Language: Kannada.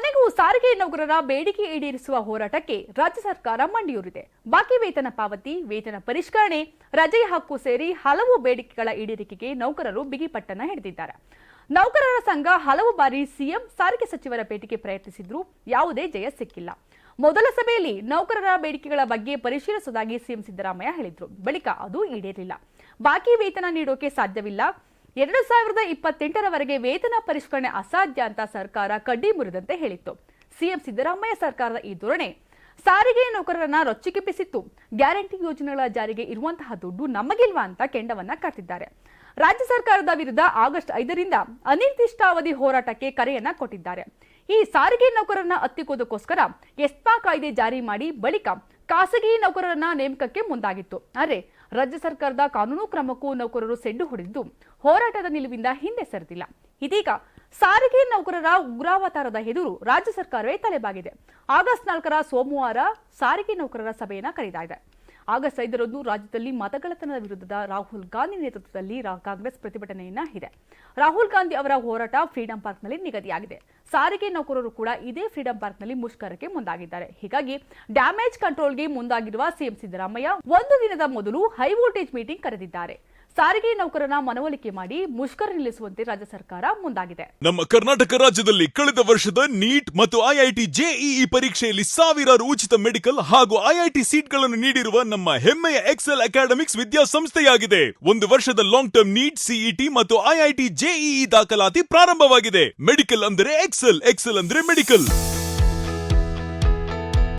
ಕೊನೆಗೂ ಸಾರಿಗೆ ನೌಕರರ ಬೇಡಿಕೆ ಈಡೇರಿಸುವ ಹೋರಾಟಕ್ಕೆ ರಾಜ್ಯ ಸರ್ಕಾರ ಮಂಡಿಯೂರಿದೆ. ಬಾಕಿ ವೇತನ ಪಾವತಿ, ವೇತನ ಪರಿಷ್ಕರಣೆ, ರಜೆ ಹಕ್ಕು ಸೇರಿ ಹಲವು ಬೇಡಿಕೆಗಳ ಈಡೇರಿಕೆಗೆ ನೌಕರರು ಬಿಗಿಪಟ್ಟನ ಹಿಡಿದಿದ್ದಾರೆ. ನೌಕರರ ಸಂಘ ಹಲವು ಬಾರಿ ಸಿಎಂ, ಸಾರಿಗೆ ಸಚಿವರ ಭೇಟಿಗೆ ಪ್ರಯತ್ನಿಸಿದ್ರೂ ಯಾವುದೇ ಜಯ ಸಿಕ್ಕಿಲ್ಲ. ಮೊದಲ ಸಭೆಯಲ್ಲಿ ನೌಕರರ ಬೇಡಿಕೆಗಳ ಬಗ್ಗೆ ಪರಿಶೀಲಿಸುವುದಾಗಿ ಸಿಎಂ ಸಿದ್ದರಾಮಯ್ಯ ಹೇಳಿದ್ರು. ಬಳಿಕ ಅದು ಈಡೇರಿಲ್ಲ ಬಾಕಿ ವೇತನ ನೀಡೋಕೆ ಸಾಧ್ಯವಿಲ್ಲ. ಎರಡು ಸಾವಿರದ ಇಪ್ಪತ್ತೆಂಟರವರೆಗೆ ವೇತನ ಪರಿಷ್ಕರಣೆ ಅಸಾಧ್ಯ ಅಂತ ಸರ್ಕಾರ ಕಡ್ಡಿ ಮುರಿದಂತೆ ಹೇಳಿತ್ತು. ಸಿಎಂ ಸಿದ್ದರಾಮಯ್ಯ ಸರ್ಕಾರದ ಈ ಧೋರಣೆ ಸಾರಿಗೆ ನೌಕರರನ್ನ ರೊಚ್ಚಿಕೆಪ್ಪಿಸಿತ್ತು ಗ್ಯಾರಂಟಿ ಯೋಜನೆಗಳ ಜಾರಿಗೆ ಇರುವಂತಹ ದುಡ್ಡು ನಮಗಿಲ್ವಾ ಅಂತ ಕೆಂಡವನ್ನ ಕಟ್ಟಿದ್ದಾರೆ. ರಾಜ್ಯ ಸರ್ಕಾರದ ವಿರುದ್ಧ ಆಗಸ್ಟ್ ಐದರಿಂದ ಅನಿರ್ದಿಷ್ಟಾವಧಿ ಹೋರಾಟಕ್ಕೆ ಕರೆಯನ್ನ ಕೊಟ್ಟಿದ್ದಾರೆ. ಈ ಸಾರಿಗೆ ನೌಕರರನ್ನ ಹತ್ತಿಕ್ಕೋದಕ್ಕೋಸ್ಕರ ಎಸ್ಪಾ ಕಾಯ್ದೆ ಜಾರಿ ಮಾಡಿ ಬಳಿಕ ಖಾಸಗಿ ನೌಕರರನ್ನ ನೇಮಕಕ್ಕೆ ಮುಂದಾಗಿತ್ತು. ಆದರೆ ರಾಜ್ಯ ಸರ್ಕಾರದ ಕಾನೂನು ಕ್ರಮಕ್ಕೂ ನೌಕರರು ಸೆಡ್ಡು ಹೊಡೆದಿದ್ದು ಹೋರಾಟದ ನಿಲುವಿಂದ ಹಿಂದೆ ಸರಿದಿಲ್ಲ. ಇದೀಗ ಸಾರಿಗೆ ನೌಕರರ ಉಗ್ರಾವತಾರದ ಎದುರು ರಾಜ್ಯ ಸರ್ಕಾರವೇ ತಲೆಬಾಗಿದೆ. ಆಗಸ್ಟ್ ನಾಲ್ಕರ ಸೋಮವಾರ ಸಾರಿಗೆ ನೌಕರರ ಸಭೆಯನ್ನು ಕರೆದಿದೆ ಆಗಸ್ಟ್ ಐದರಂದು ರಾಜ್ಯದಲ್ಲಿ ಮತಗಳತನದ ವಿರುದ್ಧದ ರಾಹುಲ್ ಗಾಂಧಿ ನೇತೃತ್ವದಲ್ಲಿ ಕಾಂಗ್ರೆಸ್ ಪ್ರತಿಭಟನೆಯನ್ನ ಇದೆ. ರಾಹುಲ್ ಗಾಂಧಿ ಅವರ ಹೋರಾಟ ಫ್ರೀಡಂ ಪಾರ್ಕ್ನಲ್ಲಿ ನಿಗದಿಯಾಗಿದೆ. ಸಾರಿಗೆ ನೌಕರರು ಕೂಡ ಇದೇ ಫ್ರೀಡಂ ಪಾರ್ಕ್ನಲ್ಲಿ ಮುಷ್ಕರಕ್ಕೆ ಮುಂದಾಗಿದ್ದಾರೆ. ಹೀಗಾಗಿ ಡ್ಯಾಮೇಜ್ ಕಂಟ್ರೋಲ್ಗೆ ಮುಂದಾಗಿರುವ ಸಿಎಂ ಸಿದ್ದರಾಮಯ್ಯ ಒಂದು ದಿನದ ಮೊದಲು ಹೈ ವೋಲ್ಟೇಜ್ ಮೀಟಿಂಗ್ ಕರೆದಿದ್ದಾರೆ. ಸಾರಿಗೆ ನೌಕರನ ಮನವೊಲಿಕೆ ಮಾಡಿ ಮುಷ್ಕರ ನಿಲ್ಲಿಸುವಂತೆ ರಾಜ್ಯ ಸರ್ಕಾರ ಮುಂದಾಗಿದೆ. ನಮ್ಮ ಕರ್ನಾಟಕ ರಾಜ್ಯದಲ್ಲಿ ಕಳೆದ ವರ್ಷದ ನೀಟ್ ಮತ್ತು ಐಐಟಿ ಜೆಇಇ ಪರೀಕ್ಷೆಯಲ್ಲಿ ಸಾವಿರಾರು ಉಚಿತ ಮೆಡಿಕಲ್ ಹಾಗೂ ಐಐಟಿ ಸೀಟ್ಗಳನ್ನು ನೀಡಿರುವ ನಮ್ಮ ಹೆಮ್ಮೆಯ ಎಕ್ಸೆಲ್ ಅಕಾಡೆಮಿಕ್ಸ್ ವಿದ್ಯಾಸಂಸ್ಥೆಯಾಗಿದೆ. ಒಂದು ವರ್ಷದ ಲಾಂಗ್ ಟರ್ಮ್ ನೀಟ್, ಸಿಇಟಿ ಮತ್ತು ಐಐಟಿ ಜೆಇಇ ದಾಖಲಾತಿ ಪ್ರಾರಂಭವಾಗಿದೆ. ಮೆಡಿಕಲ್ ಅಂದರೆ ಎಕ್ಸೆಲ್ ಎಕ್ಸೆಲ್ ಅಂದರೆ ಮೆಡಿಕಲ್.